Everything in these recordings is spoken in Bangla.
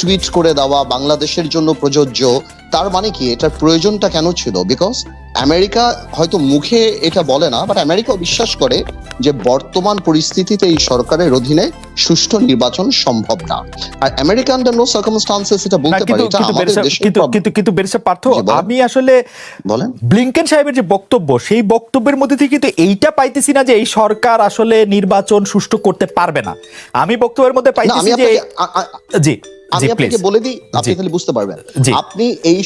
টুইট করে দেওয়া বাংলাদেশের জন্য প্রযোজ্য তার মানে কি? এটার প্রয়োজনটা কেন ছিল? বিকজ আমেরিকা হয়তো মুখে এটা বলে না বাট আমেরিকাও বিশ্বাস করে যে বর্তমান পরিস্থিতিতে এই সরকারের অধীনে সুষ্ঠু নির্বাচন সম্ভব না। আর আমেরিকা আন্ডার নো সার্কামস্টান্সেস এটা বলতে পারে এটা আমাদের দেশের কিন্তু কিন্তু বেরেসা পার্থ আমি আসলে বলেন। ব্লিংকেন সাহেবের যে বক্তব্য সেই বক্তব্যের মধ্যে থেকে কিন্তু এইটা পাইতেছি না যে এই সরকার আসলে নির্বাচন সুষ্ঠু করতে পারবে না। আমি বক্তব্যের মধ্যে পাইতেছি যে জি। আমি আপনাকে বলে দিই আপনি। তাহলে বুঝতে পারবেন। আপনি এই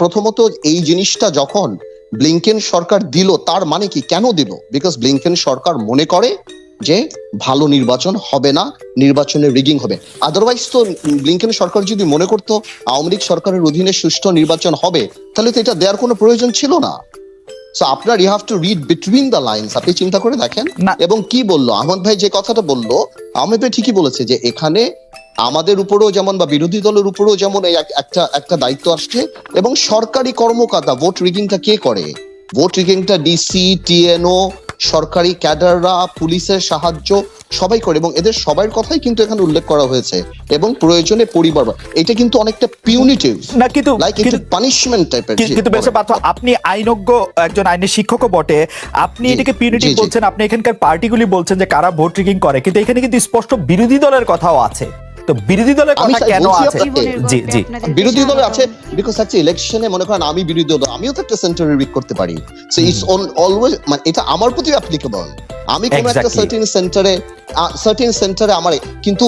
প্রথমত এই জিনিসটা যখন ব্লিংকেন সরকার দিল তার মানে কি? কেন দিল? বিকজ ব্লিংকেন সরকার মনে করে যে ভালো নির্বাচন হবে না নির্বাচনে রিগিং হবে। আদারওয়াইজ তো ব্লিংকেন সরকার যদি মনে করতো আওয়ামী লীগ সরকারের অধীনে সুষ্ঠু নির্বাচন হবে তাহলে তো এটা দেওয়ার কোনো প্রয়োজন ছিল না। সো আপনার you have to read between the lines আপনি চিন্তা করে দেখেন। এবং কি বলল? আহমদ ভাই যে কথাটা বলল আহমেদ ভাই ঠিকই বলেছে যে এখানে আমাদের উপরেও যেমন বা বিরোধী দলের উপরেও যেমন এই একটা একটা দায়িত্ব আসছে এবং সরকারি কর্মকর্তা ভোট রিগিংটা কে করে? ভোট রিগিংটা ডিসি টিএনও সরকারি ক্যাডাররা পুলিশের সাহায্য সবাই করে এবং এদের সবার কথাই কিন্তু এখানে উল্লেখ করা হয়েছে এবং প্রয়োজনে পরিবার এটা কিন্তু অনেকটা পিউনিটিভ না কিন্তু লাইক কিন্তু একটু পানিশমেন্ট টাইপের কিন্তু বেশ পার্থ আপনি আইনজ্ঞ একজন আইনের শিক্ষকও বটে। আপনি এটাকে পিউনিটিভ বলছেন আপনি এখানকার পার্টিগুলি বলছেন যে কারা ভোট রিগিং করে কিন্তু এখানে কিন্তু স্পষ্ট বিরোধী দলের কথাও আছে। তো বিরোধী দলের কথা কেন আছে? জি জি। বিরোধী দলে আছে বিকজ হচ্ছে ইলেকশনে মনে করেন আমি বিরোধী দল আমিও তো একটা সেন্টারে রিক করতে পারি। সো ইটস অলওয়েজ মানে এটা আমার প্রতি অ্যাপ্লিকেবল আমি কোন একটা সার্টিন সার্টেন সেন্টারে সার্টেন সেন্টারে আমার কিন্তু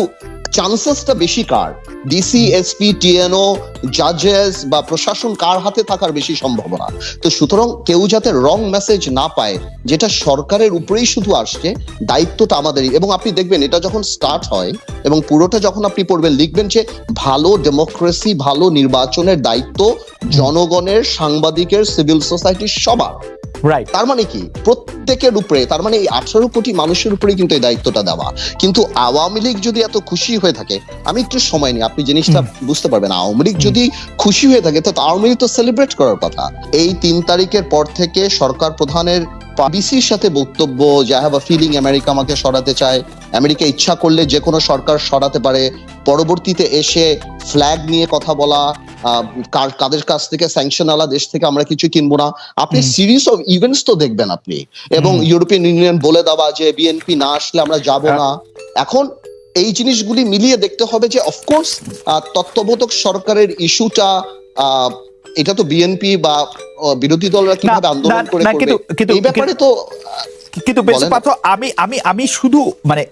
চান্সেসটা বেশি কার? ডিসি এসপি টিএনও জাজেস বা প্রশাসন কার হাতে থাকার বেশি সম্ভাবনা? তো সুতরাং কেউ যাতে রং মেসেজ না পায় যেটা সরকারের উপরেই শুধু আসছে দায়িত্বটা আমাদেরই। এবং আপনি দেখবেন এটা যখন স্টার্ট হয় এবং পুরোটা যখন আপনি পড়বেন লিখবেন যে ভালো ডেমোক্রেসি ভালো নির্বাচনের দায়িত্ব জনগণের সাংবাদিকের সিভিল সোসাইটির সবার। রাইট তার মানে কি? প্রত্যেকের উপরে তার মানে এই আঠারো কোটি মানুষের উপরে কিন্তু এই দায়িত্বটা দেওয়া। কিন্তু আওয়ামী লীগ যদি এত খুশি হয়ে থাকে আমি একটু সময় নিই আপনি জিনিসটা বুঝতে পারবেন। আওয়ামী লীগ যদি খুশি হয়ে থাকে তো আওয়ামী লীগ তো সেলিব্রেট করার কথা। এই তিন তারিখের পর থেকে সরকার প্রধানের বিসির সাথে বক্তব্য যে হ্যাভ আ ফিলিং আমেরিকা আমাকে সরাতে চায়। আমেরিকা ইচ্ছা করলে যে কোনো সরকার সরাতে পারে। পরবর্তীতে এসে ফ্ল্যাগ নিয়ে কথা বলা আহ, কার- কাদের কাছ থেকে স্যাংশন আলা দেশ থেকে আমরা কিছু কিনবো না। আপনি সিরিজ অফ ইভেন্টস তো দেখবেন আপনি। এবং। ইউরোপিয়ান ইউনিয়ন বলে দেওয়া যে বিএনপি না আসলে আমরা যাব হ্যাঁ। না। এখন এই জিনিসগুলি মিলিয়ে দেখতে হবে যে অফকোর্স তত্ত্ববোধক সরকারের ইস্যুটা এটা তো বিএনপি বা বিরোধী দলরা কীভাবে আন্দোলন করে এই ব্যাপারে তো কিন্তু বেশ পাত্র আমি আমি আমি শুধু মানে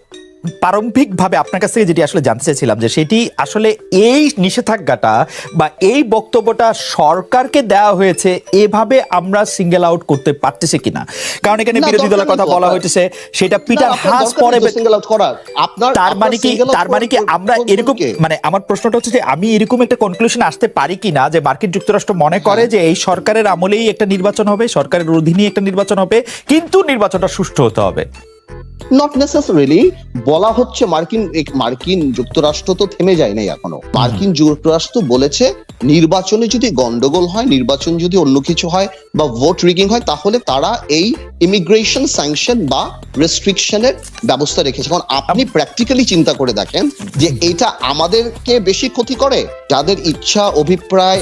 প্রারম্ভিক ভাবে আপনার কাছ থেকে যেটি আসলে জানতে চাইছিলাম যে সেটি আসলে এই নিষেধাজ্ঞাটা বা এই বক্তব্যটা সরকারকে দেওয়া হয়েছে এভাবে আমরা সিঙ্গেল আউট করতে পারতেছি কিনা কারণ এখানে বিরোধী দলের কথা বলা। হয়েছে সেটা পিটার হাস পরে single করার। আপনার তার মানে কি তার মানে কি আমরা এরকম মানে আমার প্রশ্নটা হচ্ছে যে আমি এরকম একটা কনক্লুশন আসতে পারি কিনা যে মার্কিন যুক্তরাষ্ট্র মনে করে হ্যাঁ। যে এই সরকারের আমলেই একটা নির্বাচন হবে সরকারের অধীনেই একটা নির্বাচন হবে কিন্তু নির্বাচনটা সুষ্ঠু হতে হবে নট নেসেসারিলি বলা হচ্ছে মার্কিন মার্কিন যুক্তরাষ্ট্র তো থেমে যায় নাই এখনও। মার্কিন যুক্তরাষ্ট্র বলেছে নির্বাচনে যদি গন্ডগোল হয় নির্বাচন যদি অন্য কিছু হয় বা ভোট রিগিং হয় তাহলে তারা এই ইমিগ্রেশন স্যাংশন বা রেস্ট্রিকশনের ব্যবস্থা রেখেছে। কারণ আপনি প্র্যাকটিক্যালি চিন্তা করে দেখেন যে এটা আমাদেরকে বেশি ক্ষতি করে? যাদের ইচ্ছা অভিপ্রায়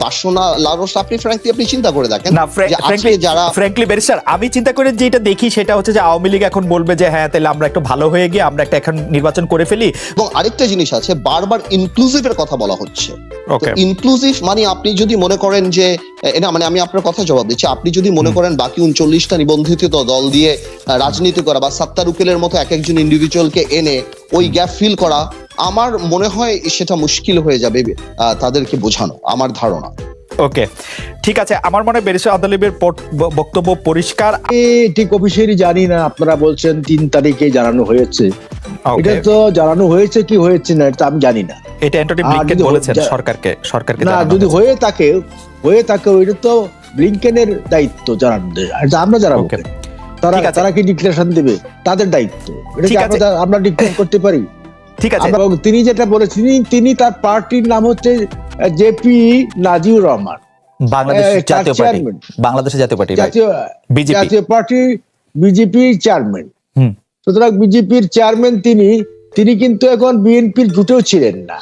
বাসনা লালস আপনি ফ্র্যাঙ্কলি আপনি চিন্তা করে দেখেন না আজকে যারা ফ্র্যাঙ্কলি ব্যারিস্টার আমি চিন্তা করে যেটা দেখি সেটা হচ্ছে যে আওয়ামী লীগ এখন বলবে যে হ্যাঁ তাহলে আমরা একটু ভালো হয়ে গিয়ে আমরা একটা এখন নির্বাচন করে ফেলি। এবং আরেকটা জিনিস আছে বারবার ইনক্লুসিভের কথা বলা হচ্ছে। ইনক্লুসিভ মানে আপনি যদি মনে করেন যে না মানে আমি আপনার কথা জবাব দিচ্ছি আপনি যদি মনে করেন বাকি উনচল্লিশটা নিবন্ধিত দল দিয়ে রাজনীতি করা বা সাত্তার উকিলের মতো এক একজন ইন্ডিভিজুয়ালকে এনে ওই গ্যাপ ফিল করা আমার মনে হয় সেটা মুশকিল হয়ে যাবে তাদেরকে বোঝানো আমার ধারণা। ওকে ঠিক আছে আমার মনে হয় বেরিসা আদালিবের বক্তব্য পরিষ্কার। আমি ঠিক অফিসিয়ালি জানি না আপনারা বলছেন তিন তারিখে জানানো হয়েছে। এটা তো জানানো হয়েছে কি হয়েছে না এটা আমি জানি না। এটা অ্যান্টনি ব্লিংকেন যদি বলেছেন সরকারকে সরকারকে না যদি হয়ে থাকে হয়ে থাকে ওইটা তো ব্লিংকেনের দায়িত্ব জানানো আর আমরা জানাব। তারা তারা কি ডিক্লারেশন দেবে? তাদের দায়িত্ব। এটা কি আমরা- আমরা ডিক্লেয়ার করতে পারি? ঠিক আছে। এবং তিনি যেটা বলেছেন তিনি- তার পার্টির নাম হচ্ছে জেপি নাজিউর রহমান। বাংলাদেশ জাতীয় পার্টি। বাংলাদেশের Jatiya Party BJP. Jatiya Party বিজেপির চেয়ারম্যান সুতরাং বিজেপির চেয়ারম্যান তিনি তিনি কিন্তু এখন বিএনপির জুটেও ছিলেন না।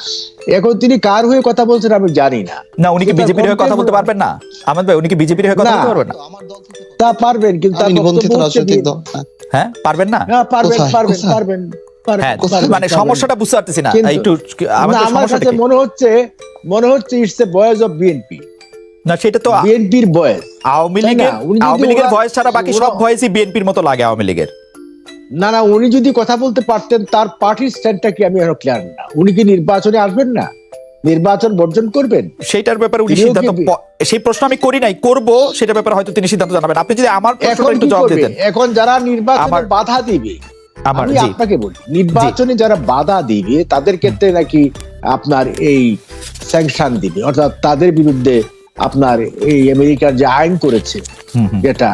এখন তিনি কার হয়ে কথা বলছেন আমি জানি না। না উনি কি বিজেপির হয়ে কথা বলতে পারবেন না? আহমেদ ভাই উনি কি বিজেপির হয়ে কথা বলতে পারবেন না? তো আমার দল থেকে তা পারবেন কিন্তু হ্যাঁ। হ্যাঁ পারবেন না? হ্যাঁ, পারবেন পারবেন পারবেন, মানে সমস্যাটা বুঝতে পারতেছি না। একটু আমার কাছে মনে হচ্ছে মনে হচ্ছে it's a voice of BNP না সেটা তো বিএনপির বয়েজ আওয়ামী লীগের আওয়ামী লীগের ছাড়া বাকি সব বিএনপির মতো লাগে আওয়ামী লীগের। না না উনি যদি কথা বলতে পারতেন তার পার্টির স্ট্যান্ডটা কি আমি এখনও ক্লিয়ার না। উনি কি নির্বাচনে আসবেন না? নির্বাচন বর্জন করবেন? সেইটার ব্যাপারে উনি সিদ্ধান্ত সেই প্রশ্ন আমি করি নাই করব সেটার ব্যাপারে হয়তো তিনি সিদ্ধান্ত জানাবেন। আপনি যদি আমার প্রশ্নটা একটু জবাব দিতেন। এখন যারা নির্বাচনে বাধা দিবে আমি আপনাকে বলি নির্বাচনে যারা বাধা দিবে তাদের ক্ষেত্রে নাকি আপনার এই স্যাংশন দিবে। অর্থাৎ তাদের বিরুদ্ধে আপনার এই আমেরিকার যে আইন করেছে। যেটা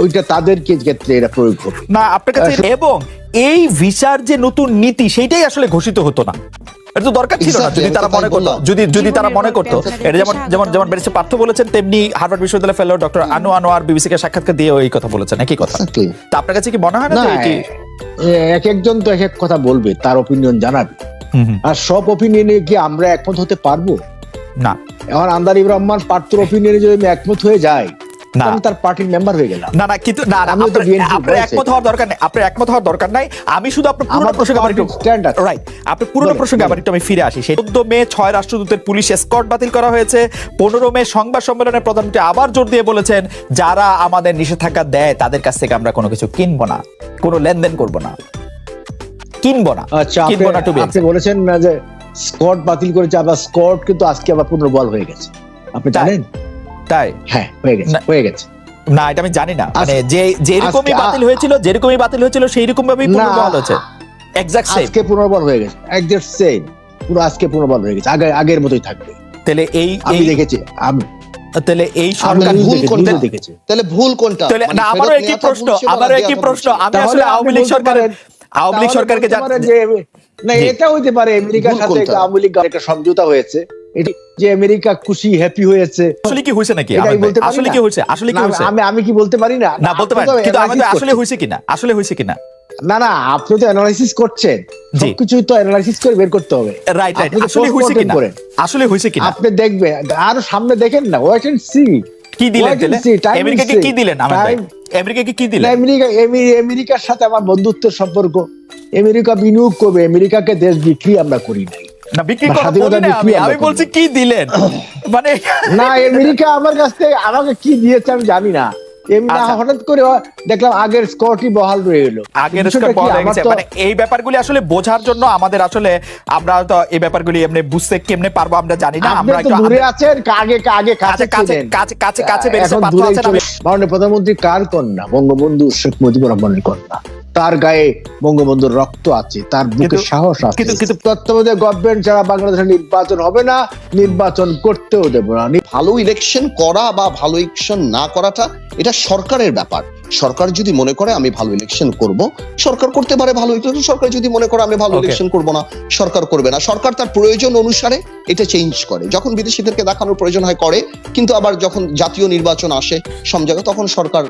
ওইটা তাদের ক্ষেত্রে এটা প্রয়োগ হবে না আপনার কাছে এবং এই ভিসার যে নতুন নীতি সেইটাই আসলে ঘোষিত হতো না। এটা তো দরকার ছিল না যদি তারা মনে করতো যদি যদি তারা মনে করতো। এটা যেমন যেমন যেমন ব্যারিস্টার পার্থ বলেছেন তেমনি হার্ভার্ড বিশ্ববিদ্যালয়ের ফেলো ডক্টর আনু আনোয়ার বিবিসি কে সাক্ষাৎকার দিয়ে এই কথা বলেছেন একই কথা। তা আপনার কাছে কি মনে হয় না এটি এক একজন তো এক এক কথা বলবে তার অপিনিয়ন জানাবে হুম, আর সব অপিনিয়নে কি আমরা একমত হতে পারব? না। এখন আন্দারিব রহমান পার্থর ওপিনিয়নে যদি আমি একমত হয়ে যাই না। তার পার্টির মেম্বার হয়ে গেলাম। না না কিন্তু না না, তো আপনার- BNP আপনার বলেছি। একমত হওয়ার দরকার নেই আপনার একমত হওয়ার দরকার নাই। আমি শুধু আপনার পুরো আমার প্রসঙ্গে আবার একটু party রাইট আপনি পুরো প্রসঙ্গে আবার একটু আমি ফিরে আসি। সেই চোদ্দ মে ছয় রাষ্ট্রদূতের পুলিশ এসকর্ট বাতিল করা হয়েছে। মে সংবাদ সম্মেলনে প্রধানমন্ত্রী আবার জোর দিয়ে বলেছেন যারা আমাদের নিষেধাজ্ঞা দেয় তাদের কাছ থেকে আমরা কোনো কিছু কিনবো না। কোনো লেনদেন করব না। কিনবো না। আচ্ছা কিনবো না আপনি বলেছেন না যে স্কট বাতিল করেছে আবার স্কট কিন্তু আজকে আবার পুনর্বল হয়ে গেছে। আপনি জানেন? তাই? হ্যাঁ হয়ে গেছে হয়ে গেছে। না এটা আমি জানি না। মানে যে যেরকমই বাতিল হয়েছিল যেরকমই বাতিল হয়েছিল সেই রকম ভাবেই পুনর্বহাল হয়েছে। এক্সাক্ট সেম আজকে পুনর্বল হয়ে গেছে। একজাক্ট সেম পুরো আজকে পুনর্বল হয়ে গেছে। আগে আগের মতোই থাকবে। তাহলে এই আমি দেখেছি আমি তাহলে এই সরকার ভুল দেখেছি, করতে- নিজে তাহলে ভুল কোনটা? তাহলে মানে না আমারও একই প্রশ্ন আমারও একই প্রশ্ন? আমি আসলে আওয়ামী লীগ সরকারের আওয়ামী লীগ সরকারকে বলতে জান- পারেন যে না এটা হইতে পারে আমেরিকার সাথে আওয়ামী লীগ একটা সমঝোতা হয়েছে। এটি যে আমেরিকা খুশি হ্যাপি হয়েছে। আসলে কি হয়েছে নাকি? পারি আসলে কি হয়েছে? আসলে কি হয়েছে? আমি আমি কি বলতে পারি না? না বলতে তো কিন্তু আমাদের আসলে হয়েছে কিনা? আসলে হয়েছে কিনা? না না আপনি তো অ্যানালাইসিস করছেন। সবকিছুই তো অ্যানালাইসিস করে বের করতে হবে। রাইট রাইট আসলে হয়েছে কিনা? আসলে হয়েছে কিনা? আপনি দেখবেন আরও সামনে দেখেন না ওয়েট এন্ড সি কি দিলেন আমেরিকাকে কি দিলেন Time- আমেরিকাকে কি দিলেন? আমেরিকা আমেরিকার সাথে আমার বন্ধুত্বের সম্পর্ক। আমেরিকা বিনিয়োগ করবে আমেরিকাকে দেশ বিক্রি আমরা করি নাই। না বিক্রি আমি বলছি কি দিলেন? মানে না আমেরিকা আমার কাছ থেকে আমাকে কি দিয়েছে আমি জানি না। এমনি আচ্ছা। হঠাৎ করে দেখলাম আগের স্কটই বহাল রয়ে গেল আগের স্কোর কি? পাওয়া গেছে। মানে এই ব্যাপারগুলি আসলে বোঝার জন্য আমাদের আসলে আমরা তো এই ব্যাপারগুলি এমনি বুঝতে কেমনে পারব আমরা জানি না। আমরা একটু দূরে আছেন আগে আগে কাছে কাছে কাছে কাছে কাছে কাছে বেরিয়েছে পাত্র আছেন মাননীয় প্রধানমন্ত্রী কার কন্যা? বঙ্গবন্ধু শেখ মুজিবুর রহমানের কন্যা। তার গায়ে বঙ্গবন্ধুর রক্ত আছে তার বুকে সাহস আছে। কিন্তু- কিন্তু- তত্ত্বাবধায়ক গভর্নমেন্ট যারা বাংলাদেশে নির্বাচন হবে না নির্বাচন করতেও দেব না। ভালো ইলেকশন করা বা ভালো ইলেকশন না করাটা এটা সরকারের ব্যাপার। সরকার যদি মনে করে আমি ভালো ইলেকশন করব সরকার করতে পারে ভালো ইলেকশন সরকার যদি মনে করে আমি ভালো ইলেকশন করব না সরকার করবে না। সরকার তার প্রয়োজন অনুসারে এটা চেঞ্জ করে। যখন বিদেশিদেরকে দেখানোর প্রয়োজন হয় করে। কিন্তু আবার যখন জাতীয় নির্বাচন আসে সব জায়গায় তখন সরকার